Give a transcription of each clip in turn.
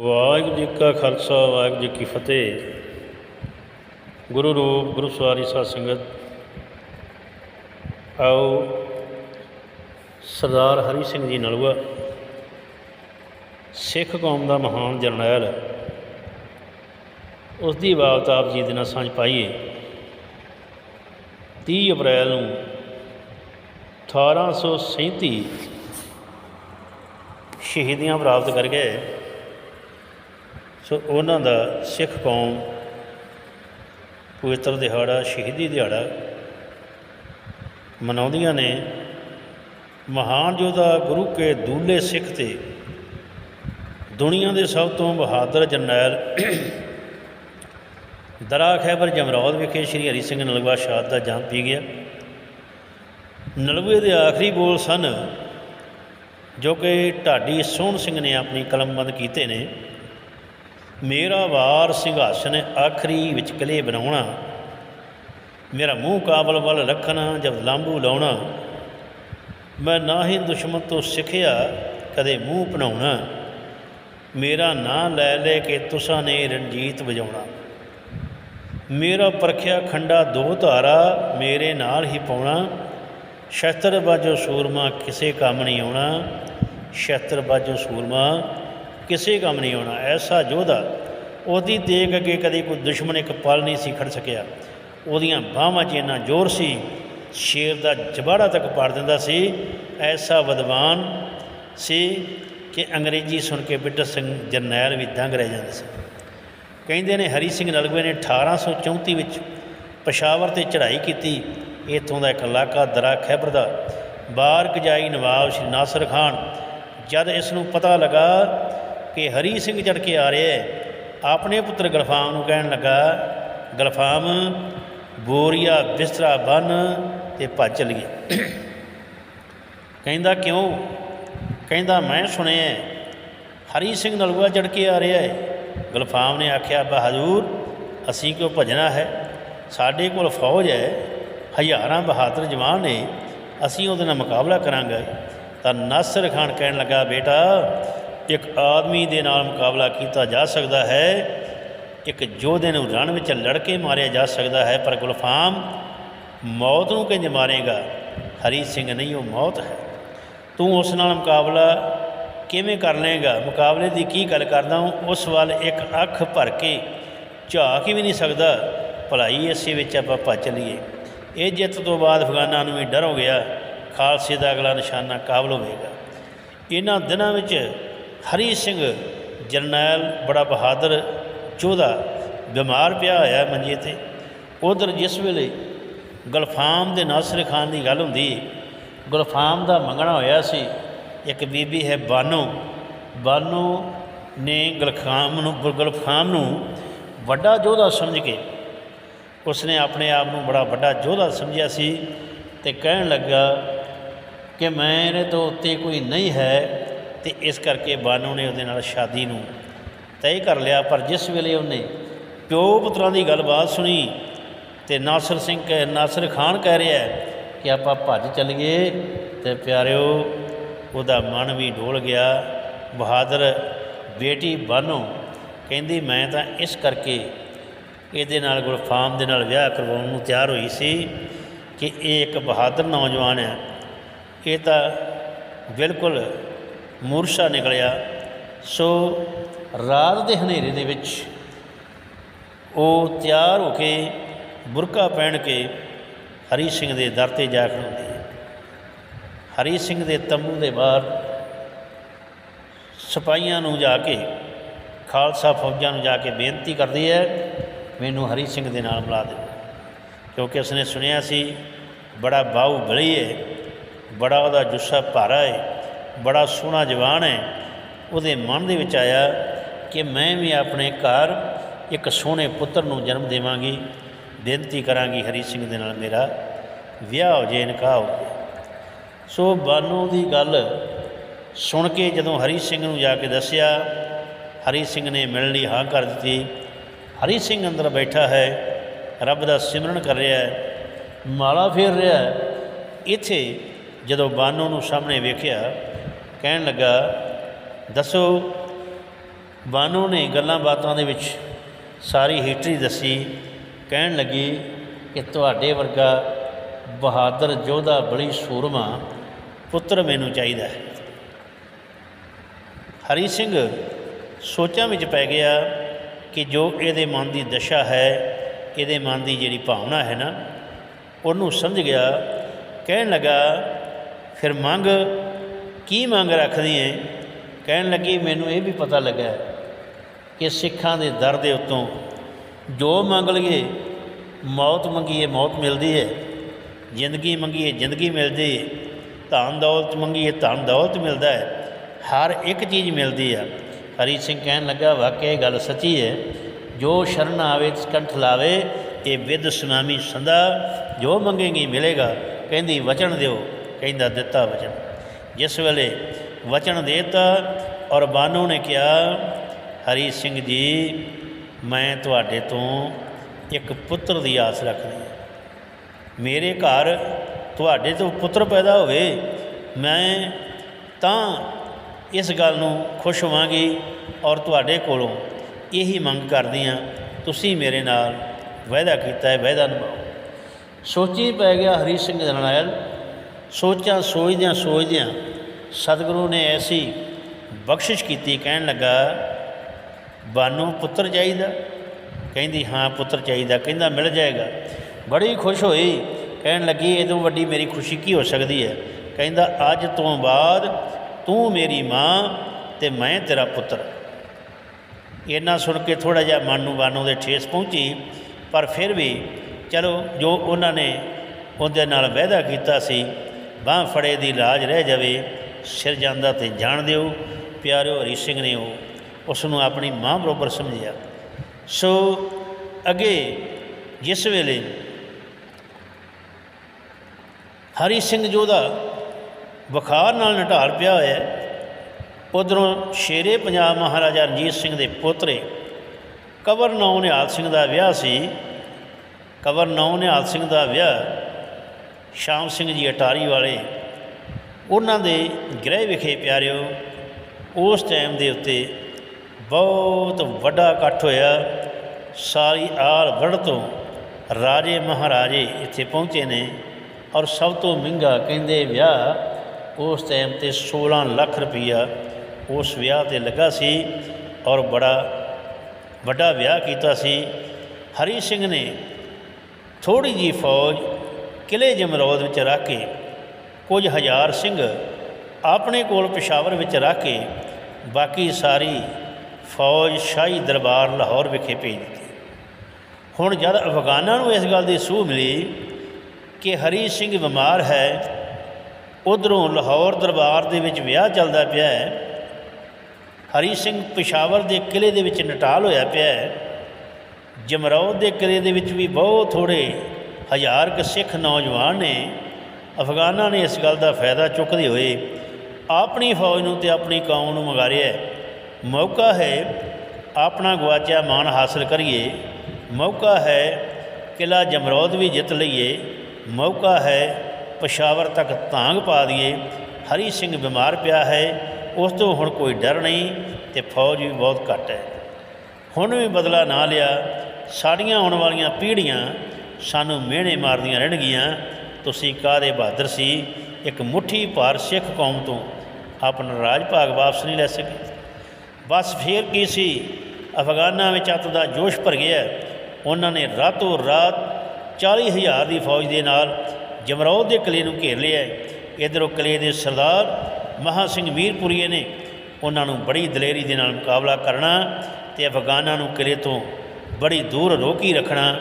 ਵਾਹਿਗੁਰੂ ਜੀ ਕਾ ਖਾਲਸਾ, ਵਾਹਿਗੁਰੂ ਜੀ ਕੀ ਫਤਿਹ। ਗੁਰੂ ਰੂਪ, ਗੁਰੂ ਸਵਾਰੀ ਸਾਧ ਸੰਗਤ। ਆਓ ਸਰਦਾਰ ਹਰੀ ਸਿੰਘ ਜੀ ਨਲੂਆ, ਸਿੱਖ ਕੌਮ ਦਾ ਮਹਾਨ ਜਰਨੈਲ। ਉਸ ਦੀ ਬਾਬਤ ਆਪ ਜੀ ਦੇ ਨਾਲ ਸਾਂਝ ਪਾਈਏ। 30 ਅਪ੍ਰੈਲ ਨੂੰ 1837 ਸ਼ਹੀਦੀਆਂ ਪ੍ਰਾਪਤ ਕਰ ਗਏ ਸੋ ਉਹਨਾਂ ਦਾ ਸਿੱਖ ਕੌਮ ਪਵਿੱਤਰ ਦਿਹਾੜਾ, ਸ਼ਹੀਦੀ ਦਿਹਾੜਾ ਮਨਾਉਂਦੀਆਂ ਨੇ। ਮਹਾਨ ਯੋਧਾ ਗੁਰੂ ਕੇ ਦੂਲੇ ਸਿੱਖ ਤੇ ਦੁਨੀਆ ਦੇ ਸਭ ਤੋਂ ਬਹਾਦਰ ਜਰਨੈਲ ਦਰਾ ਖੈਬਰ ਜਮਰੌਦ ਵਿਖੇ ਸ੍ਰੀ ਹਰੀ ਸਿੰਘ ਨਲਵਾ ਸ਼ਾਹ ਦਾ ਜਾਮ ਪੀ ਗਿਆ। ਨਲਵੇ ਦੇ ਆਖਰੀ ਬੋਲ ਸਨ ਜੋ ਕਿ ਢਾਡੀ ਸੋਹਣ ਸਿੰਘ ਨੇ ਆਪਣੀ ਕਲਮਬੰਦ ਕੀਤੇ ਨੇ। ਮੇਰਾ ਵਾਰ ਸਿੰਘਾਸਨ ਆਖਰੀ ਵਿਚਕਲੇ ਬਣਾਉਣਾ, ਮੇਰਾ ਮੂੰਹ ਕਾਬਲ ਵੱਲ ਰੱਖਣਾ, ਜਦ ਲਾਂਬੂ ਲਾਉਣਾ, ਮੈਂ ਨਾ ਹੀ ਦੁਸ਼ਮਣ ਤੋਂ ਸਿੱਖਿਆ, ਕਦੇ ਮੂੰਹ ਬਣਾਉਣਾ ਮੇਰਾ ਨਾਂ ਲੈ ਲੈ ਕੇ ਤੁਸਾਂ ਨੇ ਰਣਜੀਤ ਵਜਾਉਣਾ। ਮੇਰਾ ਪਰਖਿਆ ਖੰਡਾ ਦੋ ਧਾਰਾ, ਮੇਰੇ ਨਾਲ ਹੀ ਪਾਉਣਾ, ਸ਼ਸਤਰ ਬਾਜੋ ਸੂਰਮਾ ਕਿਸੇ ਕੰਮ ਨਹੀਂ ਆਉਣਾ, ਸ਼ਸਤਰ ਬਾਜੋ ਸੂਰਮਾ ਕਿਸੇ ਕੰਮ ਨਹੀਂ ਆਉਣਾ, ਐਸਾ ਯੋਧਾ ਉਹਦੀ ਦੇਖ ਅੱਗੇ ਕਦੇ ਕੋਈ ਦੁਸ਼ਮਣ ਇੱਕ ਪਲ ਨਹੀਂ ਸੀ ਖੜ ਸਕਿਆ। ਉਹਦੀਆਂ ਬਾਹਾਂ 'ਚ ਇੰਨਾ ਜ਼ੋਰ ਸੀ, ਸ਼ੇਰ ਦਾ ਜਬਾੜਾ ਤੱਕ ਪਾੜ ਦਿੰਦਾ ਸੀ। ਐਸਾ ਵਿਦਵਾਨ ਸੀ ਕਿ ਅੰਗਰੇਜ਼ੀ ਸੁਣ ਕੇ ਬਿੱਟਰ ਸਿੰਘ ਜਰਨੈਲ ਵੀ ਦੰਗ ਰਹਿ ਜਾਂਦੇ ਸੀ। ਕਹਿੰਦੇ ਨੇ ਹਰੀ ਸਿੰਘ ਨਲਵੇ ਨੇ 1834 ਵਿੱਚ ਪਸ਼ਾਵਰ ਤੇ ਚੜ੍ਹਾਈ ਕੀਤੀ। ਇੱਥੋਂ ਦਾ ਇੱਕ ਇਲਾਕਾ ਦਰਾ ਖੈਬਰ ਦਾ। ਬਾਰ ਕਜਾਈ ਨਵਾਬ ਸ਼੍ਰੀ ਨਾਸਰ ਖਾਨ। ਜਦ ਇਸ ਨੂੰ ਪਤਾ ਲੱਗਾ ਕਿ ਹਰੀ ਸਿੰਘ ਚੜ ਕੇ ਆ ਰਿਹਾ ਹੈ ਆਪਣੇ ਪੁੱਤਰ ਗਲਫਾਮ ਨੂੰ ਕਹਿਣ ਲੱਗਾ, ਗਲਫਾਮ, ਬੋਰੀਆ ਬਿਸਤਰਾ ਬੰਨ ਤੇ ਭੱਜ ਚਲੀਏ। ਕਹਿੰਦਾ, ਕਿਉਂ? ਕਹਿੰਦਾ, ਮੈਂ ਸੁਣਿਆ ਹਰੀ ਸਿੰਘ ਨਲੂਆ ਚੜ ਕੇ ਆ ਰਿਹਾ ਹੈ। ਗਲਫਾਮ ਨੇ ਆਖਿਆ ਬਹਾਦੁਰ ਅਸੀਂ ਕਿਉਂ ਭਜਣਾ ਹੈ? ਸਾਡੇ ਕੋਲ ਫੌਜ ਹੈ, ਹਜ਼ਾਰਾਂ ਬਹਾਦਰ ਜਵਾਨ ਨੇ, ਅਸੀਂ ਉਹਦੇ ਨਾਲ ਮੁਕਾਬਲਾ ਕਰਾਂਗੇ। ਤਾਂ ਨਾਸਰ ਖਾਨ ਕਹਿਣ ਲੱਗਾ, ਬੇਟਾ ਇੱਕ ਆਦਮੀ ਦੇ ਨਾਲ ਮੁਕਾਬਲਾ ਕੀਤਾ ਜਾ ਸਕਦਾ ਹੈ। ਇੱਕ ਯੋਧੇ ਨੂੰ ਰਣ ਵਿੱਚ ਲੜ ਕੇ ਮਾਰਿਆ ਜਾ ਸਕਦਾ ਹੈ, ਪਰ ਗੁਲਫਾਮ ਮੌਤ ਨੂੰ ਕਿੰਜ ਮਾਰੇਗਾ? ਹਰੀ ਸਿੰਘ ਨਹੀਂ, ਉਹ ਮੌਤ ਹੈ। ਤੂੰ ਉਸ ਨਾਲ ਮੁਕਾਬਲਾ ਕਿਵੇਂ ਕਰ ਲਏਗਾ? ਮੁਕਾਬਲੇ ਦੀ ਕੀ ਗੱਲ ਕਰਦਾ ਹਾਂ? ਉਸ ਵੱਲ ਇੱਕ ਅੱਖ ਭਰ ਕੇ ਝਾਕ ਹੀ ਵੀ ਨਹੀਂ ਸਕਦਾ। ਭਲਾਈ ਇਸੇ ਵਿੱਚ ਆਪਾਂ ਭੱਜ ਲਈਏ। ਇਹ ਜਿੱਤ ਤੋਂ ਬਾਅਦ ਅਫਗਾਨਾਂ ਨੂੰ ਵੀ ਡਰ ਹੋ ਗਿਆ। ਖਾਲਸੇ ਦਾ ਅਗਲਾ ਨਿਸ਼ਾਨਾ ਕਾਬਲ ਹੋਵੇਗਾ। ਇਹਨਾਂ ਦਿਨਾਂ ਵਿੱਚ ਹਰੀ ਸਿੰਘ ਜਰਨੈਲ ਬੜਾ ਬਹਾਦਰ ਯੋਧਾ ਬਿਮਾਰ ਪਿਆ ਹੋਇਆ ਮੰਜੇ ਤੇ ਉਧਰ ਜਿਸ ਵੇਲੇ ਗਲਫਾਮ ਦੇ ਨਾਸਰ ਖਾਨ ਦੀ ਗੱਲ ਹੁੰਦੀ, ਗੁਲਫਾਮ ਦਾ ਮੰਗਣਾ ਹੋਇਆ ਸੀ, ਇੱਕ ਬੀਬੀ ਹੈ ਬਾਨੋ। ਬਾਨੋ ਨੇ ਗਲਖਾਮ ਨੂੰ ਗੁਲਫਾਮ ਨੂੰ ਵੱਡਾ ਯੋਧਾ ਸਮਝ ਕੇ ਉਸਨੇ ਆਪਣੇ ਆਪ ਨੂੰ ਬੜਾ ਵੱਡਾ ਯੋਧਾ ਸਮਝਿਆ ਸੀ ਤੇ ਕਹਿਣ ਲੱਗਾ ਕਿ ਮੇਰੇ ਤੋਂ ਉੱਤੇ ਕੋਈ ਨਹੀਂ ਹੈ ਤੇ ਇਸ ਕਰਕੇ ਬਾਨੋ ਨੇ ਉਹਦੇ ਨਾਲ ਸ਼ਾਦੀ ਨੂੰ ਤੈਅ ਕਰ ਲਿਆ, ਪਰ ਜਿਸ ਵੇਲੇ ਉਹਨੇ ਪਿਓ ਪੁੱਤਰਾਂ ਦੀ ਗੱਲਬਾਤ ਸੁਣੀ ਤੇ ਨਾਸਰ ਸਿੰਘ ਕਹਿ, ਨਾਸਰ ਖਾਨ ਕਹਿ ਰਿਹਾ ਕਿ ਆਪਾਂ ਭੱਜ ਚੱਲੀਏ ਤੇ ਪਿਆਰਿਓ, ਉਹਦਾ ਮਨ ਵੀ ਡੋਲ ਗਿਆ। ਬਹਾਦਰ, ਬੇਟੀ ਬਾਨੋ ਕਹਿੰਦੀ, ਮੈਂ ਤਾਂ ਇਸ ਕਰਕੇ ਇਹਦੇ ਨਾਲ ਗੁਲਫਾਮ ਦੇ ਨਾਲ ਵਿਆਹ ਕਰਵਾਉਣ ਨੂੰ ਤਿਆਰ ਹੋਈ ਸੀ ਕਿ ਇਹ ਇੱਕ ਬਹਾਦਰ ਨੌਜਵਾਨ ਹੈ। ਇਹ ਤਾਂ ਬਿਲਕੁਲ ਮੂਰਛਾ ਨਿਕਲਿਆ। ਸੋ ਰਾਤ ਦੇ ਹਨੇਰੇ ਦੇ ਵਿੱਚ ਉਹ ਤਿਆਰ ਹੋ ਕੇ ਬੁਰਕਾ ਪਹਿਨ ਕੇ ਹਰੀ ਸਿੰਘ ਦੇ ਦਰ ਤੇ ਜਾ ਖੜੋਂਦੀ ਹੈ। ਹਰੀ ਸਿੰਘ ਦੇ ਤੰਬੂ ਦੇ ਬਾਹਰ ਸਿਪਾਹੀਆਂ ਨੂੰ ਜਾ ਕੇ, ਖਾਲਸਾ ਫੌਜਾਂ ਨੂੰ ਜਾ ਕੇ ਬੇਨਤੀ ਕਰਦੀ ਹੈ, ਮੈਨੂੰ ਹਰੀ ਸਿੰਘ ਦੇ ਨਾਲ ਮਿਲਾ ਦਿਓ। ਕਿਉਂਕਿ ਉਸਨੇ ਸੁਣਿਆ ਸੀ, ਬੜਾ ਬਾਹੂ ਬਲੀ ਹੈ ਬੜਾ ਉਹਦਾ ਜੁੱਸਾ ਭਾਰਾ ਹੈ ਬੜਾ ਸੋਹਣਾ ਜਵਾਨ ਹੈ। ਉਹਦੇ ਮਨ ਦੇ ਵਿੱਚ ਆਇਆ ਕਿ ਮੈਂ ਵੀ ਆਪਣੇ ਘਰ ਇੱਕ ਸੋਹਣੇ ਪੁੱਤਰ ਨੂੰ ਜਨਮ ਦੇਵਾਂਗੀ, ਬੇਨਤੀ ਕਰਾਂਗੀ ਹਰੀ ਸਿੰਘ ਦੇ ਨਾਲ ਮੇਰਾ ਵਿਆਹ ਹੋ ਜੇ ਨਿਕਾਹ ਹੋ ਸੋ ਬਾਨੂ ਦੀ ਗੱਲ ਸੁਣ ਕੇ ਜਦੋਂ ਹਰੀ ਸਿੰਘ ਨੂੰ ਜਾ ਕੇ ਦੱਸਿਆ, ਹਰੀ ਸਿੰਘ ਨੇ ਮਿਲਣ ਲਈ ਹਾਂ ਕਰ ਦਿੱਤੀ। ਹਰੀ ਸਿੰਘ ਅੰਦਰ ਬੈਠਾ ਹੈ, ਰੱਬ ਦਾ ਸਿਮਰਨ ਕਰ ਰਿਹਾ ਹੈ, ਮਾਲਾ ਫੇਰ ਰਿਹਾ ਇੱਥੇ ਜਦੋਂ ਬਾਨੂ ਨੂੰ ਸਾਹਮਣੇ ਵੇਖਿਆ ਕਹਿਣ ਲੱਗਾ, ਦੱਸੋ ਬਾਨੋ ਨੇ ਗੱਲਾਂ ਬਾਤਾਂ ਦੇ ਵਿੱਚ ਸਾਰੀ ਹਿਸਟਰੀ ਦੱਸੀ। ਕਹਿਣ ਲੱਗੀ ਕਿ ਤੁਹਾਡੇ ਵਰਗਾ ਬਹਾਦਰ ਯੋਧਾ ਬਲੀ ਸੂਰਮਾ ਪੁੱਤਰ ਮੈਨੂੰ ਚਾਹੀਦਾ ਹੈ। ਹਰੀ ਸਿੰਘ ਸੋਚਾਂ ਵਿੱਚ ਪੈ ਗਿਆ ਕਿ ਜੋ ਇਹਦੇ ਮਨ ਦੀ ਦਸ਼ਾ ਹੈ, ਇਹਦੇ ਮਨ ਦੀ ਜਿਹੜੀ ਭਾਵਨਾ ਹੈ ਨਾ, ਉਹਨੂੰ ਸਮਝ ਗਿਆ। ਕਹਿਣ ਲੱਗਾ, ਫਿਰ ਮੰਗ ਕੀ ਮੰਗ ਰੱਖਦੀ ਹੈ ਕਹਿਣ ਲੱਗੀ, ਮੈਨੂੰ ਇਹ ਵੀ ਪਤਾ ਲੱਗਾ ਕਿ ਸਿੱਖਾਂ ਦੇ ਦਰ ਦੇ ਉੱਤੋਂ ਜੋ ਮੰਗ ਲਈਏ, ਮੌਤ ਮੰਗੀਏ, ਮੌਤ ਮਿਲਦੀ ਹੈ ਜ਼ਿੰਦਗੀ ਮੰਗੀਏ, ਜ਼ਿੰਦਗੀ ਮਿਲਦੀ ਹੈ ਧਨ ਦੌਲਤ ਮੰਗੀਏ, ਧਨ ਦੌਲਤ ਮਿਲਦਾ ਹੈ ਹਰ ਇੱਕ ਚੀਜ਼ ਮਿਲਦੀ ਆ। ਹਰੀ ਸਿੰਘ ਕਹਿਣ ਲੱਗਾ, ਵਾਕਿਆ ਇਹ ਗੱਲ ਸੱਚੀ ਹੈ ਜੋ ਸ਼ਰਨ ਆਵੇ ਤਿਸ ਕੰਠ ਲਾਵੇ, ਇਹ ਵਿਦ ਸੁਨਾਮੀ ਸੰਦਾ ਜੋ ਮੰਗੇਗੀ, ਮਿਲੇਗਾ। ਕਹਿੰਦੀ, ਵਚਨ ਦਿਓ। ਕਹਿੰਦਾ, ਦਿੱਤਾ ਵਚਨ। ਜਿਸ ਵੇਲੇ ਵਚਨ ਦੇਤਾ ਔਰ ਬਾਨੋ ਨੇ ਕਿਹਾ, ਹਰੀ ਸਿੰਘ ਜੀ, ਮੈਂ ਤੁਹਾਡੇ ਤੋਂ ਇੱਕ ਪੁੱਤਰ ਦੀ ਆਸ ਰੱਖਦੀ ਹਾਂ। ਮੇਰੇ ਘਰ ਤੁਹਾਡੇ ਤੋਂ ਪੁੱਤਰ ਪੈਦਾ ਹੋਵੇ, ਮੈਂ ਤਾਂ ਇਸ ਗੱਲ ਨੂੰ ਖੁਸ਼ ਹੋਵਾਂਗੀ ਔਰ ਤੁਹਾਡੇ ਕੋਲੋਂ ਇਹੀ ਮੰਗ ਕਰਦੀ ਹਾਂ। ਤੁਸੀਂ ਮੇਰੇ ਨਾਲ ਵਾਅਦਾ ਕੀਤਾ ਹੈ, ਵਾਅਦਾ ਨਿਭਾਓ। ਸੋਚੀ ਪੈ ਗਿਆ ਹਰੀ ਸਿੰਘ ਜਰਨੈਲ ਸੋਚਾਂ ਸੋਚਦਿਆਂ ਸੋਚਦਿਆਂ ਸਤਿਗੁਰੂ ਨੇ ਐਸੀ ਬਖਸ਼ਿਸ਼ ਕੀਤੀ, ਕਹਿਣ ਲੱਗਾ, ਬਾਨੂ ਪੁੱਤਰ ਚਾਹੀਦਾ? ਕਹਿੰਦੀ, ਹਾਂ, ਪੁੱਤਰ ਚਾਹੀਦਾ। ਕਹਿੰਦਾ, ਮਿਲ ਜਾਏਗਾ। ਬੜੀ ਖੁਸ਼ ਹੋਈ, ਕਹਿਣ ਲੱਗੀ ਇਹ ਤੋਂ ਵੱਡੀ ਮੇਰੀ ਖੁਸ਼ੀ ਕੀ ਹੋ ਸਕਦੀ ਹੈ? ਕਹਿੰਦਾ, ਅੱਜ ਤੋਂ ਬਾਅਦ ਤੂੰ ਮੇਰੀ ਮਾਂ ਤੇ ਮੈਂ ਤੇਰਾ ਪੁੱਤਰ। ਇਹਨਾਂ ਸੁਣ ਕੇ ਥੋੜਾ ਜਿਹਾ ਮਨ ਨੂੰ ਬਾਨੂ ਦੇ ਠੇਸ ਪਹੁੰਚੀ, ਪਰ ਫਿਰ ਵੀ ਚਲੋ, ਜੋ ਉਹਨਾਂ ਨੇ ਉਹਦੇ ਨਾਲ ਵਾਅਦਾ ਕੀਤਾ ਸੀ ਬਾਹ ਫੜੇ ਦੀ ਲਾਜ ਰਹਿ ਜਾਵੇ, ਸਿਰ ਜਾਂਦਾ ਤੇ ਜਾਣ ਦਿਓ। ਪਿਆਰਿਓ ਹਰੀ ਸਿੰਘ ਨੇ ਉਹ ਉਸ ਨੂੰ ਆਪਣੀ ਮਾਂ ਬਰੋਬਰ ਸਮਝਿਆ। ਸੋ ਅੱਗੇ ਜਿਸ ਵੇਲੇ ਹਰੀ ਸਿੰਘ ਜੋਧਾ ਬੁਖਾਰ ਨਾਲ ਨਟਾਲ ਪਿਆ ਹੋਇਆ ਹੈ, ਉਧਰੋਂ ਸ਼ੇਰੇ ਪੰਜਾਬ ਮਹਾਰਾਜਾ ਰਣਜੀਤ ਸਿੰਘ ਦੇ ਪੋਤਰੇ ਕਵਰ ਨੌ ਨਿਹਾਲ ਸਿੰਘ ਦਾ ਵਿਆਹ ਸੀ। ਕਵਰ ਨੌ ਨਿਹਾਲ ਸਿੰਘ ਦਾ ਵਿਆਹ ਸ਼ਾਮ ਸਿੰਘ ਜੀ ਅਟਾਰੀ ਵਾਲੇ, ਉਹਨਾਂ ਦੇ ਗ੍ਰਹਿ ਵਿਖੇ ਪਿਆਰਿਓ, ਉਸ ਟਾਈਮ ਦੇ ਉੱਤੇ ਬਹੁਤ ਵੱਡਾ ਇਕੱਠ ਹੋਇਆ। ਸਾਰੀ ਆਲ ਵਰਡ ਤੋਂ ਰਾਜੇ ਮਹਾਰਾਜੇ ਇੱਥੇ ਪਹੁੰਚੇ ਨੇ ਔਰ ਸਭ ਤੋਂ ਮਹਿੰਗਾ ਕਹਿੰਦੇ ਵਿਆਹ ਉਸ ਟਾਈਮ ਤੇ 16 ਲੱਖ ਰੁਪਈਆ ਉਸ ਵਿਆਹ ਤੇ ਲੱਗਾ ਸੀ ਔਰ ਬੜਾ ਵੱਡਾ ਵਿਆਹ ਕੀਤਾ ਸੀ। ਹਰੀ ਸਿੰਘ ਨੇ ਥੋੜੀ ਜੀ ਫੌਜ ਕਿਲੇ ਜਮਰੌਦ ਵਿੱਚ ਰੱਖ ਕੇ ਕੁਝ ਹਜ਼ਾਰ ਸਿੰਘ ਆਪਣੇ ਕੋਲ ਪਿਸ਼ਾਵਰ ਵਿੱਚ ਰੱਖ ਕੇ ਬਾਕੀ ਸਾਰੀ ਫੌਜ ਸ਼ਾਹੀ ਦਰਬਾਰ ਲਾਹੌਰ ਵਿਖੇ ਭੇਜ ਦਿੱਤੀ। ਹੁਣ ਜਦ ਅਫਗਾਨਾਂ ਨੂੰ ਇਸ ਗੱਲ ਦੀ ਸੂਹ ਮਿਲੀ ਕਿ ਹਰੀ ਸਿੰਘ ਬਿਮਾਰ ਹੈ, ਉਧਰੋਂ ਲਾਹੌਰ ਦਰਬਾਰ ਦੇ ਵਿੱਚ ਵਿਆਹ ਚੱਲਦਾ ਪਿਆ ਹੈ, ਹਰੀ ਸਿੰਘ ਪਿਸ਼ਾਵਰ ਦੇ ਕਿਲੇ ਦੇ ਵਿੱਚ ਨਟਾਲ ਹੋਇਆ ਪਿਆ ਹੈ, ਜਮਰੌਦ ਦੇ ਕਿਲੇ ਦੇ ਵਿੱਚ ਵੀ ਬਹੁਤ ਥੋੜੇ ਹਜ਼ਾਰ ਕੁ ਸਿੱਖ ਨੌਜਵਾਨ ਨੇ ਅਫਗਾਨਾਂ ਨੇ ਇਸ ਗੱਲ ਦਾ ਫਾਇਦਾ ਚੁੱਕਦੇ ਹੋਏ ਆਪਣੀ ਫੌਜ ਨੂੰ ਤੇ ਆਪਣੀ ਕੌਮ ਨੂੰ ਮੰਗਾਰਿਆ ਮੌਕਾ ਹੈ ਆਪਣਾ ਗਵਾਚਿਆ ਮਾਣ ਹਾਸਲ ਕਰੀਏ। ਮੌਕਾ ਹੈ ਕਿਲਾ ਜਮਰੌਦ ਵੀ ਜਿੱਤ ਲਈਏ। ਮੌਕਾ ਹੈ ਪਸ਼ਾਵਰ ਤੱਕ ਧਾਂਗ ਪਾ ਦਈਏ। ਹਰੀ ਸਿੰਘ ਬਿਮਾਰ ਪਿਆ ਹੈ, ਉਸ ਤੋਂ ਹੁਣ ਕੋਈ ਡਰ ਨਹੀਂ ਤੇ ਫੌਜ ਵੀ ਬਹੁਤ ਘੱਟ ਹੈ। ਹੁਣ ਵੀ ਬਦਲਾ ਨਾ ਲਿਆ, ਸਾਡੀਆਂ ਆਉਣ ਵਾਲੀਆਂ ਪੀੜ੍ਹੀਆਂ ਸਾਨੂੰ ਮਿਹਣੇ ਮਾਰਦੀਆਂ ਰਹਿਣਗੀਆਂ। ਤੁਸੀਂ ਕਾਹਦੇ ਬਹਾਦਰ ਸੀ? ਇੱਕ ਮੁੱਠੀ ਭਾਰ ਸਿੱਖ ਕੌਮ ਤੋਂ ਆਪਣਾ ਰਾਜ ਭਾਗ ਵਾਪਸ ਨਹੀਂ ਲੈ ਸਕੇ। ਬਸ ਫੇਰ ਕੀ ਸੀ? ਅਫਗਾਨਾਂ ਵਿੱਚ ਅੱਤ ਦਾ ਜੋਸ਼ ਭਰ ਗਿਆ। ਉਹਨਾਂ ਨੇ ਰਾਤੋਂ ਰਾਤ 40000 ਦੀ ਫੌਜ ਦੇ ਨਾਲ ਜਮਰੌਦ ਦੇ ਕਿਲੇ ਨੂੰ ਘੇਰ ਲਿਆ। ਇਧਰੋਂ ਕਿਲੇ ਦੇ ਸਰਦਾਰ ਮਹਾ ਸਿੰਘ ਮੀਰਪੁਰੀਏ ਨੇ ਉਹਨਾਂ ਨੂੰ ਬੜੀ ਦਲੇਰੀ ਦੇ ਨਾਲ ਮੁਕਾਬਲਾ ਕਰਨਾ ਤੇ ਅਫਗਾਨਾਂ ਨੂੰ ਕਿਲੇ ਤੋਂ ਬੜੀ ਦੂਰ ਰੋਕੀ ਰੱਖਣਾ।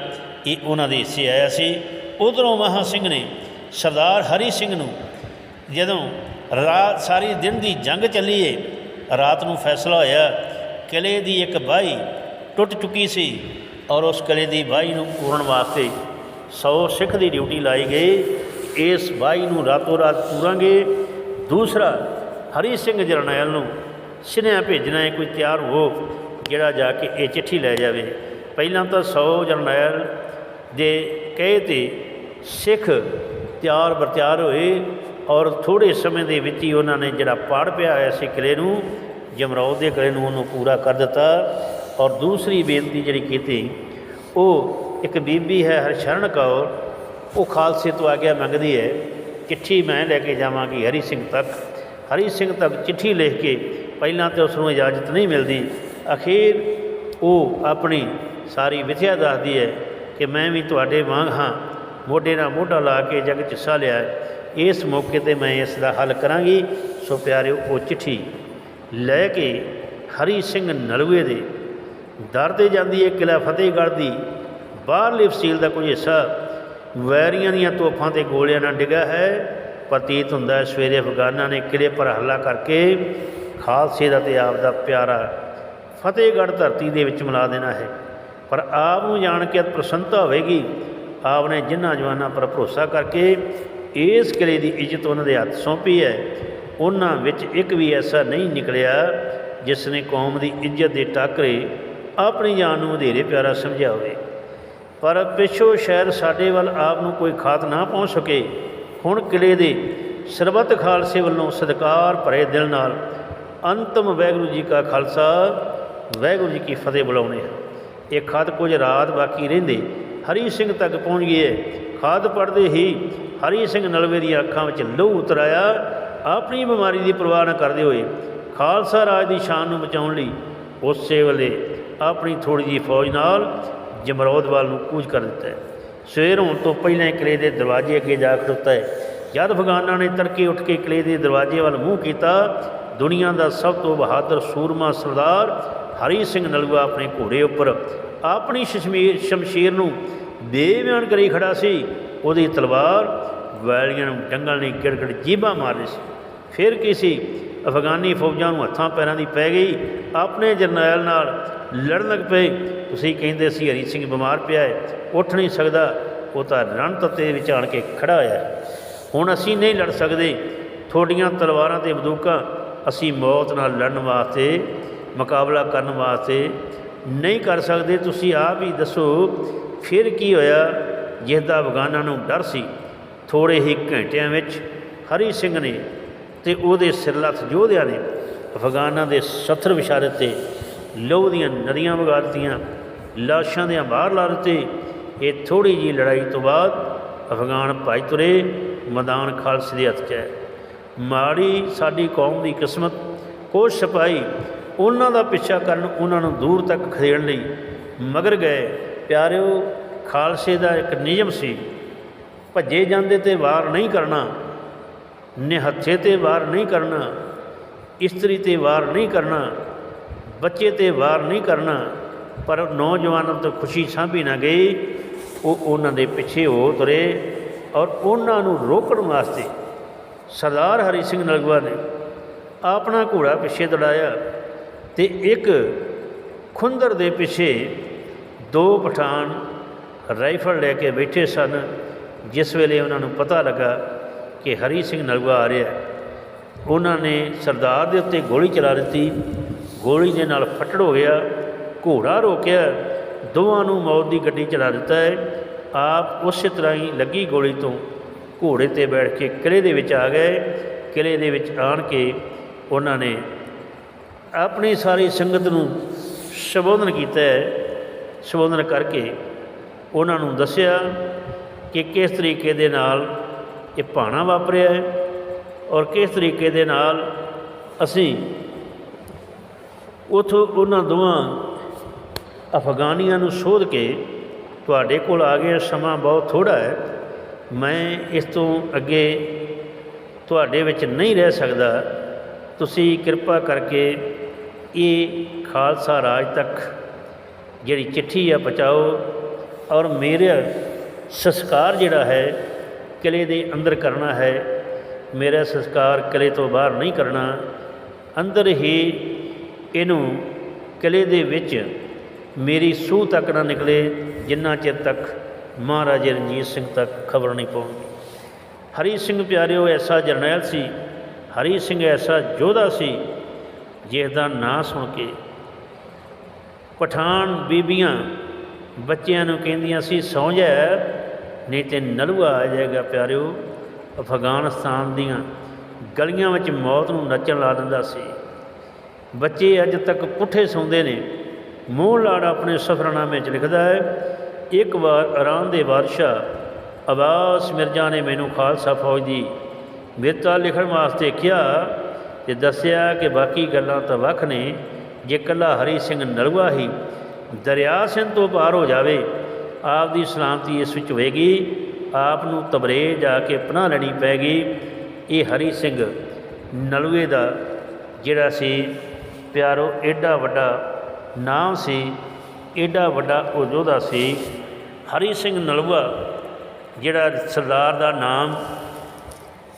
ਇਹ ਉਹਨਾਂ ਦੇ ਹਿੱਸੇ ਆਇਆ ਸੀ। ਉਧਰੋਂ ਮਹਾ ਸਿੰਘ ਨੇ ਸਰਦਾਰ ਹਰੀ ਸਿੰਘ ਨੂੰ ਜਦੋਂ ਰਾਤ ਸਾਰੀ ਦਿਨ ਦੀ ਜੰਗ ਚੱਲੀ ਏ, ਰਾਤ ਨੂੰ ਫੈਸਲਾ ਹੋਇਆ, ਕਿਲੇ ਦੀ ਇੱਕ ਬਾਈ ਟੁੱਟ ਚੁੱਕੀ ਸੀ ਔਰ ਉਸ ਕਿਲੇ ਦੀ ਬਾਈ ਨੂੰ ਪੂਰਨ ਵਾਸਤੇ 100 ਸਿੱਖ ਦੀ ਡਿਊਟੀ ਲਾਈ ਗਈ। ਇਸ ਬਾਈ ਨੂੰ ਰਾਤੋਂ ਰਾਤ ਪੂਰਾਂਗੇ। ਦੂਸਰਾ, ਹਰੀ ਸਿੰਘ ਜਰਨੈਲ ਨੂੰ ਸੁਨੇਹਾ ਭੇਜਣਾ ਹੈ ਕੋਈ ਤਿਆਰ ਹੋ ਜਿਹੜਾ ਜਾ ਕੇ ਇਹ ਚਿੱਠੀ ਲੈ ਜਾਵੇ। ਪਹਿਲਾਂ ਤਾਂ 100 ਜਰਨੈਲ ਦੇ ਕਹੇ ਤੇ ਸਿੱਖ ਤਿਆਰ ਬਰਤਿਆਰ ਹੋਏ ਔਰ ਥੋੜੇ ਸਮੇਂ ਦੇ ਵਿੱਚ ਹੀ ਉਹਨਾਂ ਨੇ ਜਿਹੜਾ ਪਾੜ ਪਿਆ ਹੋਇਆ ਸੀ ਕਿਲੇ ਨੂੰ ਜਮਰੌਦ ਦੇ ਗਲੇ ਨੂੰ ਉਹਨੂੰ ਪੂਰਾ ਕਰ ਦਿੱਤਾ ਔਰ ਦੂਸਰੀ ਬੇਨਤੀ ਜਿਹੜੀ ਕੀਤੀ, ਉਹ ਇੱਕ ਬੀਬੀ ਹੈ ਹਰਸ਼ਰਨ ਕੌਰ, ਉਹ ਖਾਲਸੇ ਤੋਂ ਆਗਿਆ ਮੰਗਦੀ ਹੈ, ਚਿੱਠੀ ਮੈਂ ਲੈ ਕੇ ਜਾਵਾਂਗੀ ਹਰੀ ਸਿੰਘ ਤੱਕ। ਹਰੀ ਸਿੰਘ ਤੱਕ ਚਿੱਠੀ ਲਿਖ ਕੇ ਪਹਿਲਾਂ ਤੇ ਉਸ ਨੂੰ ਇਜਾਜ਼ਤ ਨਹੀਂ ਮਿਲਦੀ, ਅਖੀਰ ਉਹ ਆਪਣੀ ਸਾਰੀ ਵਿਥਿਆ ਦੱਸਦੀ ਹੈ ਕਿ ਮੈਂ ਵੀ ਤੁਹਾਡੇ ਵਾਂਗ ਹਾਂ। ਮੋਢੇ ਨਾਲ ਮੋਢਾ ਲਾ ਕੇ ਜਗ 'ਚ ਹਿੱਸਾ ਲਿਆ ਇਸ ਮੌਕੇ ਤੇ ਮੈਂ ਇਸ ਦਾ ਹੱਲ ਕਰਾਂਗੀ। ਸੋ ਪਿਆਰਿਓ, ਉਹ ਚਿੱਠੀ ਲੈ ਕੇ ਹਰੀ ਸਿੰਘ ਨਲੂਏ ਦੇ ਦਰ ਤੇ ਜਾਂਦੀ ਹੈ। ਕਿਲਾ ਫਤਿਹਗੜ੍ਹ ਦੀ ਬਾਹਰਲੀ ਫਸੀਲ ਦਾ ਕੁਝ ਹਿੱਸਾ ਵੈਰੀਆਂ ਦੀਆਂ ਤੋਪਾਂ ਤੇ ਗੋਲਿਆਂ ਨਾਲ ਡਿੱਗਾ ਹੈ। ਪ੍ਰਤੀਤ ਹੁੰਦਾ ਹੈ, ਸਵੇਰੇ ਅਫਗਾਨਾਂ ਨੇ ਕਿਲੇ ਪਰ ਹੱਲਾ ਕਰਕੇ ਖਾਲਸੇ ਦਾ ਤੇ ਆਪ ਦਾ ਪਿਆਰਾ ਫਤਿਹਗੜ੍ਹ ਧਰਤੀ ਦੇ ਵਿੱਚ ਮਿਲਾ ਦੇਣਾ ਹੈ। ਪਰ ਆਪ ਨੂੰ ਜਾਣ ਕੇ ਪ੍ਰਸੰਨਤਾ ਹੋਵੇਗੀ, ਆਪ ਨੇ ਜਿਨ੍ਹਾਂ ਜਵਾਨਾਂ ਪਰ ਭਰੋਸਾ ਕਰਕੇ ਇਸ ਕਿਲੇ ਦੀ ਇੱਜ਼ਤ ਉਹਨਾਂ ਦੇ ਹੱਥ ਸੌਂਪੀ ਹੈ, ਉਹਨਾਂ ਵਿੱਚ ਇੱਕ ਵੀ ਐਸਾ ਨਹੀਂ ਨਿਕਲਿਆ ਜਿਸ ਨੇ ਕੌਮ ਦੀ ਇੱਜ਼ਤ ਦੇ ਟਾਕਰੇ ਆਪਣੀ ਜਾਨ ਨੂੰ ਵਧੇਰੇ ਪਿਆਰਾ ਸਮਝਿਆ ਹੋਵੇ। ਪਰ ਪਿਛੋ ਸ਼ਾਇਦ ਸਾਡੇ ਵੱਲ ਆਪ ਨੂੰ ਕੋਈ ਖਾਤ ਨਾ ਪਹੁੰਚ ਸਕੇ, ਹੁਣ ਕਿਲੇ ਦੇ ਸਰਬੱਤ ਖਾਲਸੇ ਵੱਲੋਂ ਸਤਿਕਾਰ ਭਰੇ ਦਿਲ ਨਾਲ ਅੰਤਮ ਵਾਹਿਗੁਰੂ ਜੀ ਕਾ ਖਾਲਸਾ, ਵਾਹਿਗੁਰੂ ਜੀ ਕੀ ਫਤਿਹ ਬੁਲਾਉਣੇ ਹਾਂ। ਇਹ ਖਤ ਕੁਝ ਰਾਤ ਬਾਕੀ ਰਹਿੰਦੇ। ਹਰੀ ਸਿੰਘ ਤੱਕ ਪਹੁੰਚ ਗਏ ਖਾਦ ਪੜਦੇ ਹੀ ਹਰੀ ਸਿੰਘ ਨਲਵੇ ਦੀਆਂ ਅੱਖਾਂ ਵਿੱਚ ਲਹੂ ਉਤਰ ਆਇਆ ਆਪਣੀ ਬਿਮਾਰੀ ਦੀ ਪਰਵਾਹ ਨਾ ਕਰਦੇ ਹੋਏ ਖਾਲਸਾ ਰਾਜ ਦੀ ਸ਼ਾਨ ਨੂੰ ਬਚਾਉਣ ਲਈ ਉਸੇ ਵੇਲੇ ਆਪਣੀ ਥੋੜੀ ਜਿਹੀ ਫੌਜ ਨਾਲ ਜਮਰੌਦ ਵੱਲ ਨੂੰ ਕੂਚ ਕਰ ਦਿੱਤਾ ਹੈ। ਸਵੇਰ ਹੋਣ ਤੋਂ ਪਹਿਲਾਂ ਕਿਲੇ ਦੇ ਦਰਵਾਜ਼ੇ ਅੱਗੇ ਜਾ ਖੜੋਤਾ ਹੈ। ਜਦ ਅਫਗਾਨਾਂ ਨੇ ਤੜਕੇ ਉੱਠ ਕੇ ਕਿਲੇ ਦੇ ਦਰਵਾਜ਼ੇ ਵੱਲ ਮੂੰਹ ਕੀਤਾ, ਦੁਨੀਆ ਦਾ ਸਭ ਤੋਂ ਬਹਾਦਰ ਸੂਰਮਾ ਸਰਦਾਰ ਹਰੀ ਸਿੰਘ ਨਲੂਆ ਆਪਣੇ ਘੋੜੇ ਉੱਪਰ ਆਪਣੀ ਸ਼ਸ਼ਮੀਰ ਸ਼ਮਸ਼ੀਰ ਨੂੰ ਬੇਬਿਆਨ ਕਰੀ ਖੜਾ ਸੀ। ਉਹਦੀ ਤਲਵਾਰ ਵੈਲੀਆਂ ਨੂੰ ਜੰਗਲ ਨੇ ਗਿੜਗੜ ਜੀਭਾਂ ਮਾਰ ਰਹੀ ਸੀ। ਫਿਰ ਕੀ ਸੀ? ਅਫਗਾਨੀ ਫੌਜਾਂ ਨੂੰ ਹੱਥਾਂ ਪੈਰਾਂ ਦੀ ਪੈ ਗਈ। ਆਪਣੇ ਜਰਨੈਲ ਨਾਲ ਲੜਨ ਲੱਗ ਪਏ। ਤੁਸੀਂ ਕਹਿੰਦੇ ਸੀ ਹਰੀ ਸਿੰਘ ਬਿਮਾਰ ਪਿਆ ਹੈ। ਉੱਠ ਨਹੀਂ ਸਕਦਾ। ਉਹ ਤਾਂ ਰਣ ਤੱਤੇ ਵਿੱਚ ਆਣ ਕੇ ਖੜਾ ਹੋਇਆ ਹੁਣ ਅਸੀਂ ਨਹੀਂ ਲੜ ਸਕਦੇ। ਤੁਹਾਡੀਆਂ ਤਲਵਾਰਾਂ ਤੇ ਬੰਦੂਕਾਂ ਅਸੀਂ ਮੌਤ ਨਾਲ ਲੜਨ ਵਾਸਤੇ ਮੁਕਾਬਲਾ ਕਰਨ ਵਾਸਤੇ ਨਹੀਂ ਕਰ ਸਕਦੇ। ਤੁਸੀਂ ਆਪ ਹੀ ਦੱਸੋ, ਫਿਰ ਕੀ ਹੋਇਆ? ਜਿਸ ਦਾ ਅਫਗਾਨਾਂ ਨੂੰ ਡਰ ਸੀ। ਥੋੜੇ ਹੀ ਘੰਟਿਆਂ ਵਿੱਚ ਹਰੀ ਸਿੰਘ ਨੇ ਤੇ ਉਹਦੇ ਸਿਰਲੱਥ ਯੋਧਿਆਂ ਨੇ ਅਫਗਾਨਾਂ ਦੇ ਸੱਥਰ ਵਿਸ਼ਾਰੇ ਤੇ ਲੋਹ ਦੀਆਂ ਨਦੀਆਂ ਵਗਾ ਦਿੱਤੀਆਂ, ਲਾਸ਼ਾਂ ਦੇ ਬਾਹਰ ਲਾ ਦਿੱਤੇ। ਇਹ ਥੋੜੀ ਜੀ ਲੜਾਈ ਤੋਂ ਬਾਅਦ ਅਫਗਾਨ ਭਾਈ ਤੁਰੇ ਮੈਦਾਨ ਖਾਲਸੇ ਦੇ ਹੱਥ 'ਚ ਹੈ ਮਾੜੀ ਸਾਡੀ ਕੌਮ ਦੀ ਕਿਸਮਤ ਕੋਸ਼ ਸਿਪਾਹੀ ਉਹਨਾਂ ਦਾ ਪਿੱਛਾ ਕਰਨ ਉਹਨਾਂ ਨੂੰ ਦੂਰ ਤੱਕ ਖਦੇੜਨ ਲਈ। ਮਗਰ ਗਏ। ਪਿਆਰਿਓ, ਖਾਲਸੇ ਦਾ ਇੱਕ ਨਿਯਮ ਸੀ। ਭੱਜੇ ਜਾਂਦੇ ਤੇ ਵਾਰ ਨਹੀਂ ਕਰਨਾ। ਨਿਹੱਥੇ ਤੇ ਵਾਰ ਨਹੀਂ ਕਰਨਾ। ਇਸਤਰੀ ਤੇ ਵਾਰ ਨਹੀਂ ਕਰਨਾ। ਬੱਚੇ ਤੇ ਵਾਰ ਨਹੀਂ ਕਰਨਾ। ਪਰ ਨੌਜਵਾਨਾਂ ਤੋਂ ਖੁਸ਼ੀ ਸਾਂਭੀ ਨਾ ਗਈ। ਉਹ ਉਹਨਾਂ ਦੇ ਪਿੱਛੇ ਹੋ ਤੁਰੇ ਔਰ ਉਹਨਾਂ ਨੂੰ ਰੋਕਣ ਵਾਸਤੇ ਸਰਦਾਰ ਹਰੀ ਸਿੰਘ ਨਲਗਵਾ ਨੇ ਆਪਣਾ ਘੋੜਾ ਪਿੱਛੇ ਦੜਾਇਆ। ਤੇ ਇੱਕ ਖੁੰਦਰ ਦੇ ਪਿੱਛੇ ਦੋ ਪਠਾਨ ਰਾਈਫਲ ਲੈ ਕੇ ਬੈਠੇ ਸਨ, ਜਿਸ ਵੇਲੇ ਉਹਨਾਂ ਨੂੰ ਪਤਾ ਲੱਗਾ ਕਿ ਹਰੀ ਸਿੰਘ ਨਲਵਾ ਆ ਰਿਹਾ ਉਹਨਾਂ ਨੇ ਸਰਦਾਰ ਦੇ ਉੱਤੇ ਗੋਲੀ ਚਲਾ ਦਿੱਤੀ। ਗੋਲੀ ਦੇ ਨਾਲ ਫੱਟੜ ਹੋ ਗਿਆ, ਘੋੜਾ ਰੋਕਿਆ, ਦੋਵਾਂ ਨੂੰ ਮੌਤ ਦੀ ਗੱਡੀ ਚਲਾ ਦਿੱਤਾ ਹੈ। ਆਪ ਉਸੇ ਤਰ੍ਹਾਂ ਹੀ ਲੱਗੀ ਗੋਲੀ ਤੋਂ ਘੋੜੇ ਤੇ ਬੈਠ ਕੇ ਕਿਲੇ ਦੇ ਵਿੱਚ ਆ ਗਏ। ਕਿਲੇ ਦੇ ਵਿੱਚ ਆਣ ਕੇ ਉਹਨਾਂ ਨੇ ਆਪਣੀ ਸਾਰੀ ਸੰਗਤ ਨੂੰ ਸੰਬੋਧਨ ਕੀਤਾ ਹੈ, ਸੰਬੋਧਨ ਕਰਕੇ ਉਹਨਾਂ ਨੂੰ ਦੱਸਿਆ ਕਿ ਕਿਸ ਤਰੀਕੇ ਦੇ ਨਾਲ ਇਹ ਭਾਣਾ ਵਾਪਰਿਆ ਹੈ ਔਰ ਕਿਸ ਤਰੀਕੇ ਦੇ ਨਾਲ ਅਸੀਂ ਉਥੋਂ ਉਹਨਾਂ ਦੋਵਾਂ ਅਫਗਾਨੀਆਂ ਨੂੰ ਸੋਧ ਕੇ ਤੁਹਾਡੇ ਕੋਲ ਆ ਗਏ, ਸਮਾਂ ਬਹੁਤ ਥੋੜਾ ਹੈ, ਮੈਂ ਇਸ ਤੋਂ ਅੱਗੇ ਤੁਹਾਡੇ ਵਿੱਚ ਨਹੀਂ ਰਹਿ ਸਕਦਾ। ਤੁਸੀਂ ਕਿਰਪਾ ਕਰਕੇ ਇਹ ਖਾਲਸਾ ਰਾਜ ਤੱਕ ਜਿਹੜੀ ਚਿੱਠੀ ਆ ਪਹੁੰਚਾਓ ਔਰ ਮੇਰਾ ਸੰਸਕਾਰ ਜਿਹੜਾ ਹੈ ਕਿਲੇ ਦੇ ਅੰਦਰ ਕਰਨਾ ਹੈ, ਮੇਰਾ ਸੰਸਕਾਰ ਕਿਲੇ ਤੋਂ ਬਾਹਰ ਨਹੀਂ ਕਰਨਾ, ਅੰਦਰ ਹੀ ਇਹਨੂੰ ਕਿਲੇ ਦੇ ਵਿੱਚ ਮੇਰੀ ਸੂਹ ਤੱਕ ਨਾ ਨਿਕਲੇ, ਜਿੰਨਾ ਚਿਰ ਤੱਕ ਮਹਾਰਾਜਾ ਰਣਜੀਤ ਸਿੰਘ ਤੱਕ ਖਬਰ ਨਹੀਂ ਪਹੁੰਚਦੀ। ਹਰੀ ਸਿੰਘ ਪਿਆਰਿਓ, ਐਸਾ ਜਰਨੈਲ ਸੀ, ਹਰੀ ਸਿੰਘ ਐਸਾ ਯੋਧਾ ਸੀ ਜਿਸ ਦਾ ਨਾਂ ਸੁਣ ਕੇ ਪਠਾਨ ਬੀਬੀਆਂ ਬੱਚਿਆਂ ਨੂੰ ਕਹਿੰਦੀਆਂ ਸੀ, ਸੌਂ ਜਾ, ਨਹੀਂ ਤੇ ਨਲੂਆ ਆ ਜਾਏਗਾ ਪਿਆਰਿਓ। ਅਫਗਾਨਿਸਤਾਨ ਦੀਆਂ ਗਲੀਆਂ ਵਿੱਚ ਮੌਤ ਨੂੰ ਨੱਚਣ ਲਾ ਦਿੰਦਾ ਸੀ। ਬੱਚੇ ਅੱਜ ਤੱਕ ਪੁੱਠੇ ਸੌਂਦੇ ਨੇ। ਮੂੰਹ ਲਾੜ ਆਪਣੇ ਸਫਰਨਾਮੇ 'ਚ ਲਿਖਦਾ ਹੈ, ਇੱਕ ਵਾਰ ਆਰਾਮ ਦੇ ਬਾਦਸ਼ਾਹ, ਅਬਾਸ ਮਿਰਜ਼ਾ ਨੇ ਮੈਨੂੰ ਖਾਲਸਾ ਫੌਜ ਦੀ ਬਿਰਤਾ ਲਿਖਣ ਵਾਸਤੇ ਕਿਹਾ ਤੇ ਦੱਸਿਆ ਕਿ ਬਾਕੀ ਗੱਲਾਂ ਤਾਂ ਵੱਖ ਨੇ। ਜੇ ਕੱਲਾ ਹਰੀ ਸਿੰਘ ਨਲੂਆ ਹੀ ਦਰਿਆ ਸਿੰਘ ਤੋਂ ਪਾਰ ਹੋ ਜਾਵੇ ਆਪ ਦੀ ਸਲਾਮਤੀ ਇਸ ਵਿੱਚ ਹੋਵੇਗੀ। ਆਪ ਨੂੰ ਤਬਰੇ ਜਾ ਕੇ ਪਨਾਹ ਲੈਣੀ ਪੈਗੀ। ਇਹ ਹਰੀ ਸਿੰਘ ਨਲੂਏ ਦਾ ਜਿਹੜਾ ਸੀ, ਪਿਆਰੋ ਐਡਾ ਵੱਡਾ ਨਾਮ ਸੀ ਐਡਾ ਵੱਡਾ ਉਹ ਯੋਧਾ ਸੀ। ਹਰੀ ਸਿੰਘ ਨਲੂਆ ਜਿਹੜਾ ਸਰਦਾਰ ਦਾ ਨਾਮ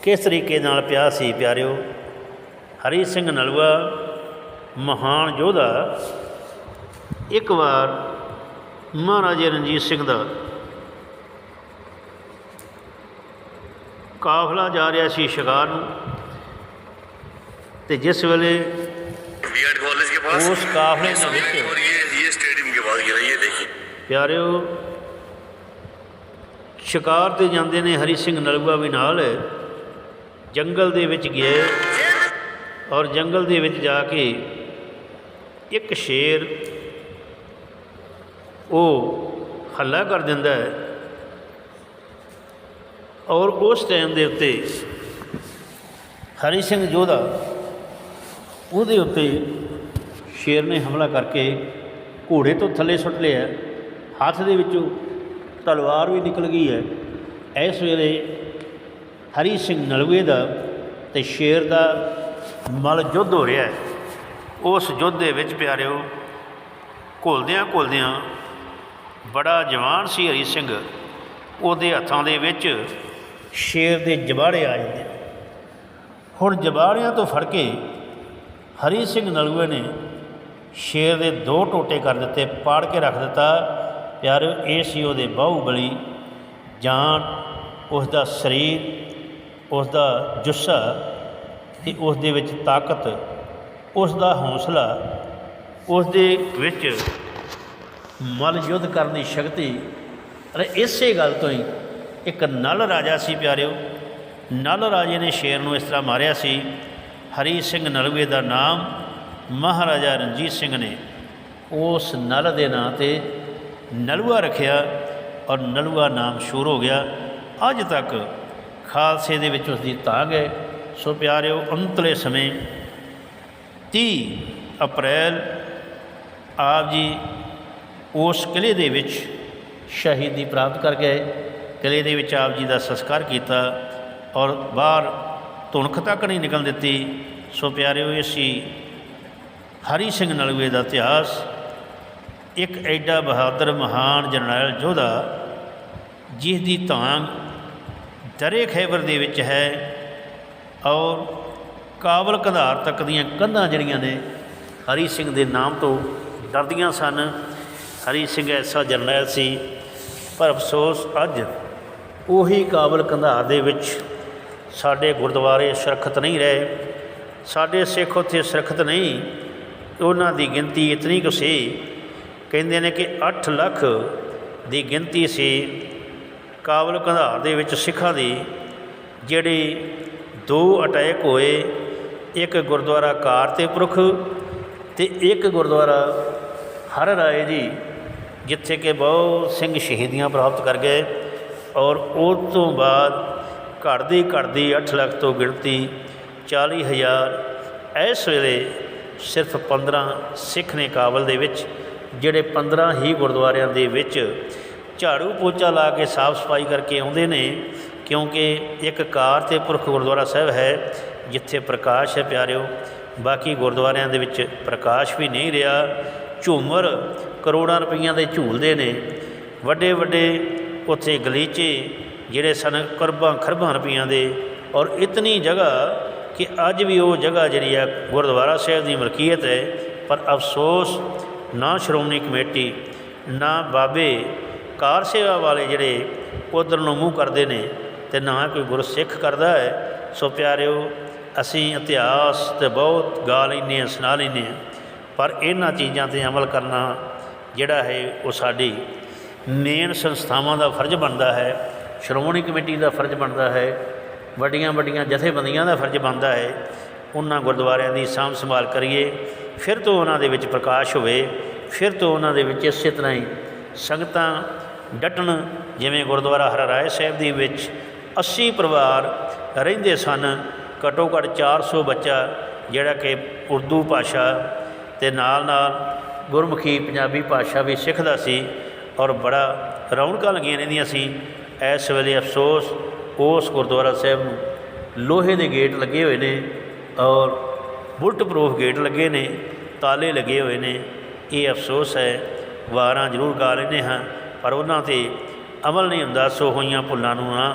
ਕਿਸ ਤਰੀਕੇ ਨਾਲ ਪਿਆ ਸੀ, ਪਿਆਰਿਓ? ਹਰੀ ਸਿੰਘ ਨਲੂਆ ਮਹਾਨ ਯੋਧਾ ਇੱਕ ਵਾਰ ਮਹਾਰਾਜੇ ਰਣਜੀਤ ਸਿੰਘ ਦਾ ਕਾਫਲਾ ਜਾ ਰਿਹਾ ਸੀ ਸ਼ਿਕਾਰ ਨੂੰ ਤੇ ਜਿਸ ਵੇਲੇ बीएड कॉलेज के पास उस काफले ये में सभी देखिए। और ये ये स्टेडियम के पास गिरा ये देखिए ਪਿਆਰਿਓ ਸ਼ਿਕਾਰ ਤੇ ਜਾਂਦੇ ਨੇ ਹਰੀ ਸਿੰਘ ਨਲੂਆ ਵੀ ਨਾਲ ਜੰਗਲ ਦੇ ਵਿੱਚ ਗਏ ਔਰ ਜੰਗਲ ਦੇ ਵਿੱਚ ਜਾ ਕੇ ਇੱਕ ਸ਼ੇਰ ਉਹ ਹੱਲਾ ਕਰ ਦਿੰਦਾ ਹੈ। ਔਰ ਉਸ ਟਾਈਮ ਦੇ ਉੱਤੇ ਹਰੀ ਸਿੰਘ ਜੋਧਾ ਉਹਦੇ ਉੱਤੇ ਸ਼ੇਰ ਨੇ ਹਮਲਾ ਕਰਕੇ ਘੋੜੇ ਤੋਂ ਥੱਲੇ ਸੁੱਟ ਲਿਆ ਹੱਥ ਦੇ ਵਿੱਚੋਂ ਤਲਵਾਰ ਵੀ ਨਿਕਲ ਗਈ ਹੈ। ਇਸ ਵੇਲੇ ਹਰੀ ਸਿੰਘ ਨਲਵੇ ਦਾ ਤੇ ਸ਼ੇਰ ਦਾ ਮਲ ਯੁੱਧ ਹੋ ਰਿਹਾ ਹੈ। ਉਸ ਯੁੱਧ ਦੇ ਵਿੱਚ ਪਿਆਰਿਓ, ਘੁਲਦਿਆਂ ਘੁਲਦਿਆਂ ਬੜਾ ਜਵਾਨ ਸੀ ਹਰੀ ਸਿੰਘ। ਉਹਦੇ ਹੱਥਾਂ ਦੇ ਵਿੱਚ ਸ਼ੇਰ ਦੇ ਜਬਾੜੇ ਆ ਜਾਂਦੇ ਹੁਣ ਜਬਾੜਿਆਂ ਤੋਂ ਫੜ ਕੇ ਹਰੀ ਸਿੰਘ ਨਲੂਏ ਨੇ ਸ਼ੇਰ ਦੇ ਦੋ ਟੋਟੇ ਕਰ ਦਿੱਤੇ, ਪਾੜ ਕੇ ਰੱਖ ਦਿੱਤਾ। ਪਿਆਰ ਇਹ ਸੀ ਉਹਦੇ ਬਾਹੂਬਲੀ ਜਾਨ ਉਸ ਦਾ ਸਰੀਰ ਉਸ ਦਾ ਜੁੱਸਾ ਤੇ ਉਸ ਦੇ ਵਿੱਚ ਤਾਕਤ ਉਸ ਦਾ ਹੌਸਲਾ ਉਸ ਦੇ ਵਿੱਚ ਮਲ ਯੁੱਧ ਕਰਨ ਦੀ ਸ਼ਕਤੀ। ਅਰੇ ਇਸੇ ਗੱਲ ਤੋਂ ਹੀ ਇੱਕ ਨਲ ਰਾਜਾ ਸੀ ਪਿਆਰਿਓ। ਨਲ ਰਾਜੇ ਨੇ ਸ਼ੇਰ ਨੂੰ ਇਸ ਤਰ੍ਹਾਂ ਮਾਰਿਆ ਸੀ, ਹਰੀ ਸਿੰਘ ਨਲੂਏ ਦਾ ਨਾਮ ਮਹਾਰਾਜਾ ਰਣਜੀਤ ਸਿੰਘ ਨੇ ਉਸ ਨਲ ਦੇ ਨਾਂ ਤੇ ਨਲੂਆ ਰੱਖਿਆ ਔਰ ਨਲੂਆ ਨਾਮ ਸ਼ੁਰੂ ਹੋ ਗਿਆ। ਅੱਜ ਤੱਕ ਖਾਲਸੇ ਦੇ ਵਿੱਚ ਉਸ ਦੀ ਤਾਂਗ ਹੈ। ਸੋ ਪਿਆਰਿਓ, ਅੰਤਲੇ ਸਮੇਂ 30 ਅਪ੍ਰੈਲ ਆਪ ਜੀ ਉਸ ਕਿਲੇ ਦੇ ਵਿੱਚ ਸ਼ਹੀਦੀ ਪ੍ਰਾਪਤ ਕਰ ਗਏ। ਕਿਲੇ ਦੇ ਵਿੱਚ ਆਪ ਜੀ ਦਾ ਸੰਸਕਾਰ ਕੀਤਾ ਔਰ ਬਾਹਰ ਧੁਣਖ ਤੱਕ ਨਹੀਂ ਨਿਕਲ ਦਿੱਤੀ। ਸੋ ਪਿਆਰਿਓ ਇਹ ਸੀ ਹਰੀ ਸਿੰਘ ਨਲੂਏ ਦਾ ਇਤਿਹਾਸ ਇੱਕ ਐਡਾ ਬਹਾਦਰ ਮਹਾਨ ਜਰਨੈਲ ਯੋਧਾ ਜਿਸ ਦੀ ਤਾਂਗ ਦਰੇ ਖੈਬਰ ਦੇ ਵਿੱਚ ਹੈ। ਔਰ ਕਾਬਲ ਕੰਧਾਰ ਤੱਕ ਦੀਆਂ ਕੰਧਾਂ ਜਿਹੜੀਆਂ ਨੇ, ਹਰੀ ਸਿੰਘ ਦੇ ਨਾਮ ਤੋਂ ਡਰਦੀਆਂ ਸਨ। ਹਰੀ ਸਿੰਘ ਐਸਾ ਜਰਨੈਲ ਸੀ, ਪਰ ਅਫਸੋਸ ਅੱਜ ਉਹੀ ਕਾਬਲ ਕੰਧਾਰ ਦੇ ਵਿੱਚ ਸਾਡੇ ਗੁਰਦੁਆਰੇ ਸੁਰੱਖਿਅਤ ਨਹੀਂ ਰਹੇ। ਸਾਡੇ ਸਿੱਖ ਉੱਥੇ ਸੁਰੱਖਿਅਤ ਨਹੀਂ, ਉਹਨਾਂ ਦੀ ਗਿਣਤੀ ਇਤਨੀ ਕੁ ਸੀ। ਕਹਿੰਦੇ ਨੇ ਕਿ 8 ਲੱਖ ਦੀ ਗਿਣਤੀ ਸੀ ਕਾਬਲ ਕੰਧਾਰ ਦੇ ਵਿੱਚ ਸਿੱਖਾਂ ਦੀ, ਜਿਹੜੀ ਦੋ ਅਟੈਕ ਹੋਏ, ਇੱਕ ਗੁਰਦੁਆਰਾ ਕਾਰਤੇਪੁਰਖ ਤੇ ਇੱਕ ਗੁਰਦੁਆਰਾ ਹਰ ਰਾਏ ਜੀ, ਜਿੱਥੇ ਕਿ ਬਹੁਤ ਸਿੰਘ ਸ਼ਹੀਦੀਆਂ ਪ੍ਰਾਪਤ ਕਰ ਗਏ ਔਰ ਉਸ ਤੋਂ ਬਾਅਦ ਘਟਦੀ ਘਟਦੀ 8 ਲੱਖ ਤੋਂ ਗਿਣਤੀ 40000 ਇਸ ਵੇਲੇ ਸਿਰਫ 15 ਸਿੱਖ ਨੇ ਕਾਬਲ ਦੇ ਵਿੱਚ, ਜਿਹੜੇ 15 ਹੀ ਗੁਰਦੁਆਰਿਆਂ ਦੇ ਵਿੱਚ ਝਾੜੂ ਪੋਚਾ ਲਾ ਕੇ ਸਾਫ਼ ਸਫ਼ਾਈ ਕਰਕੇ ਆਉਂਦੇ ਨੇ ਕਿਉਂਕਿ ਇੱਕ ਕਾਰ ਤੇ ਪੁਰਖ ਗੁਰਦੁਆਰਾ ਸਾਹਿਬ ਹੈ, ਜਿੱਥੇ ਪ੍ਰਕਾਸ਼ ਹੈ ਪਿਆਰਿਓ। ਬਾਕੀ ਗੁਰਦੁਆਰਿਆਂ ਦੇ ਵਿੱਚ ਪ੍ਰਕਾਸ਼ ਵੀ ਨਹੀਂ ਰਿਹਾ। ਝੂਮਰ ਕਰੋੜਾਂ ਰੁਪਈਆਂ ਦੇ ਝੂਲਦੇ ਨੇ। ਵੱਡੇ ਵੱਡੇ ਉੱਥੇ ਗਲੀਚੇ ਜਿਹੜੇ ਸਨ ਕਰਬਾਂ ਖਰਬਾਂ ਰੁਪਈਆਂ ਦੇ। ਔਰ ਇਤਨੀ ਜਗ੍ਹਾ ਕਿ ਅੱਜ ਵੀ ਉਹ ਜਗ੍ਹਾ ਜਿਹੜੀ ਆ ਗੁਰਦੁਆਰਾ ਸਾਹਿਬ ਦੀ ਮਲਕੀਅਤ ਹੈ। ਪਰ ਅਫਸੋਸ, ਨਾ ਸ਼੍ਰੋਮਣੀ ਕਮੇਟੀ, ਨਾ ਬਾਬੇ ਕਾਰ ਸੇਵਾ ਵਾਲੇ ਜਿਹੜੇ ਉਧਰ ਨੂੰ ਮੂੰਹ ਕਰਦੇ ਨੇ। ਤੇ ਨਾ ਕੋਈ ਗੁਰਸਿੱਖ ਕਰਦਾ ਹੈ। ਸੋ ਪਿਆਰਿਓ, ਅਸੀਂ ਇਤਿਹਾਸ ਤੇ ਬਹੁਤ ਗਾ ਲੈਂਦੇ ਹਾਂ, ਸੁਣਾ ਲੈਂਦੇ ਹਾਂ, ਪਰ ਇਹਨਾਂ ਚੀਜ਼ਾਂ ਤੇ ਅਮਲ ਕਰਨਾ ਜਿਹੜਾ ਹੈ ਉਹ ਸਾਡੀ ਮੇਨ ਸੰਸਥਾਵਾਂ ਦਾ ਫਰਜ਼ ਬਣਦਾ ਹੈ, ਸ਼੍ਰੋਮਣੀ ਕਮੇਟੀ ਦਾ ਫਰਜ਼ ਬਣਦਾ ਹੈ, ਵੱਡੀਆਂ ਵੱਡੀਆਂ ਜਥੇਬੰਦੀਆਂ ਦਾ ਫਰਜ਼ ਬਣਦਾ ਹੈ। ਉਹਨਾਂ ਗੁਰਦੁਆਰਿਆਂ ਦੀ ਸਾਂਭ ਸੰਭਾਲ ਕਰੀਏ, ਫਿਰ ਤੋਂ ਉਹਨਾਂ ਦੇ ਵਿੱਚ ਪ੍ਰਕਾਸ਼ ਹੋਵੇ, ਫਿਰ ਤੋਂ ਉਹਨਾਂ ਦੇ ਵਿੱਚ ਇਸੇ ਤਰ੍ਹਾਂ ਹੀ ਸੰਗਤਾਂ ਡਟਣ, ਜਿਵੇਂ ਗੁਰਦੁਆਰਾ ਹਰਰਾਏ ਸਾਹਿਬ ਦੇ ਵਿੱਚ 80 ਪਰਿਵਾਰ ਰਹਿੰਦੇ ਸਨ। ਘੱਟੋ ਘੱਟ 400 ਬੱਚਾ ਜਿਹੜਾ ਕਿ ਉਰਦੂ ਭਾਸ਼ਾ ਤੇ ਨਾਲ ਨਾਲ ਗੁਰਮੁਖੀ ਪੰਜਾਬੀ ਭਾਸ਼ਾ ਵੀ ਸਿੱਖਦਾ ਸੀ ਔਰ ਬੜਾ ਰੌਣਕਾਂ ਲੱਗੀਆਂ ਰਹਿੰਦੀਆਂ ਸੀ। ਇਸ ਵੇਲੇ ਅਫਸੋਸ ਉਸ ਗੁਰਦੁਆਰਾ ਸਾਹਿਬ ਨੂੰ ਲੋਹੇ ਦੇ ਗੇਟ ਲੱਗੇ ਹੋਏ ਨੇ ਔਰ ਬੁਲਟ ਪ੍ਰੂਫ ਗੇਟ ਲੱਗੇ ਨੇ, ਤਾਲੇ ਲੱਗੇ ਹੋਏ ਨੇ। ਇਹ ਅਫਸੋਸ ਹੈ, ਵਾਰਾਂ ਜ਼ਰੂਰ ਗਾ ਲੈਂਦੇ ਹਾਂ, ਪਰ ਉਹਨਾਂ ਤੇ ਅਮਲ ਨਹੀਂ ਹੁੰਦਾ, ਸੋ ਹੋਈਆਂ ਭੁੱਲਾਂ ਨੂੰ ਨਾ